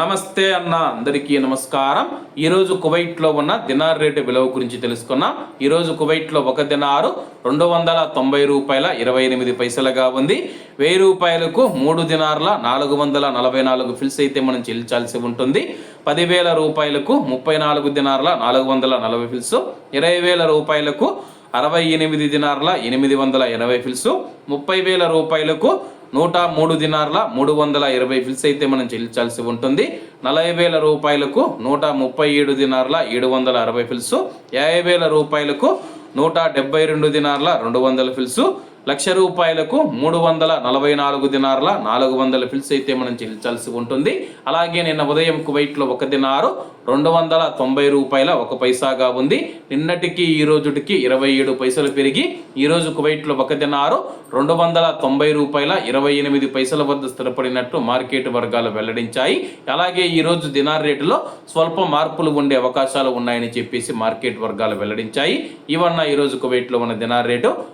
నమస్తే అన్న అందరికీ నమస్కారం. ఈరోజు కువైట్లో ఉన్న దినార్ రేటు విలువ గురించి తెలుసుకున్నాం. ఈరోజు కువైట్లో ఒక దినారు రెండు వందల తొంభై రూపాయల ఇరవై ఎనిమిది పైసలుగా ఉంది. వెయ్యి రూపాయలకు మూడు దినార్ల నాలుగు వందల నలభై నాలుగు ఫిల్స్ అయితే మనం చెల్లించాల్సి ఉంటుంది. పదివేల రూపాయలకు ముప్పై నాలుగు దినార్ల నాలుగు వందల నలభై ఫిల్స్. ఇరవై వేల రూపాయలకు అరవై ఎనిమిది దినార్ల ఎనిమిది వందల ఎనభై ఫిల్స్. ముప్పై వేల రూపాయలకు నూట మూడు దినార్ల మూడు వందల ఇరవై ఫిల్స్ అయితే మనం చెల్లించాల్సి ఉంటుంది. నలభై వేల రూపాయలకు నూట ముప్పై ఏడు దినార్ల ఏడు వందల అరవై ఫిల్స్ యాభై వేల రూపాయలకు నూట డెబ్బై రెండు దినార్ల రెండు వందల ఫిల్సు లక్ష రూపాయలకు మూడు వందల నలభై నాలుగు దినార్ల నాలుగు వందల ఫిల్స్ అయితే మనం చెల్లించాల్సి ఉంటుంది. అలాగే నిన్న ఉదయం కువైట్లో ఒక దినారు రెండు వందల తొంభై రూపాయల ఒక పైసాగా ఉంది. నిన్నటికి ఈ రోజుటికి ఇరవై ఏడు పైసలు పెరిగి ఈరోజు కువైట్లో ఒక దినారు రెండు వందల తొంభై రూపాయల ఇరవై ఎనిమిది పైసల వద్ద స్థిరపడినట్టు మార్కెట్ వర్గాలు వెల్లడించాయి. అలాగే ఈరోజు దినార్ రేటులో స్వల్ప మార్పులు ఉండే అవకాశాలు ఉన్నాయని చెప్పేసి మార్కెట్ వర్గాలు వెల్లడించాయి. ఇవన్న ఈరోజు కువైట్లో ఉన్న దినార్ రేటు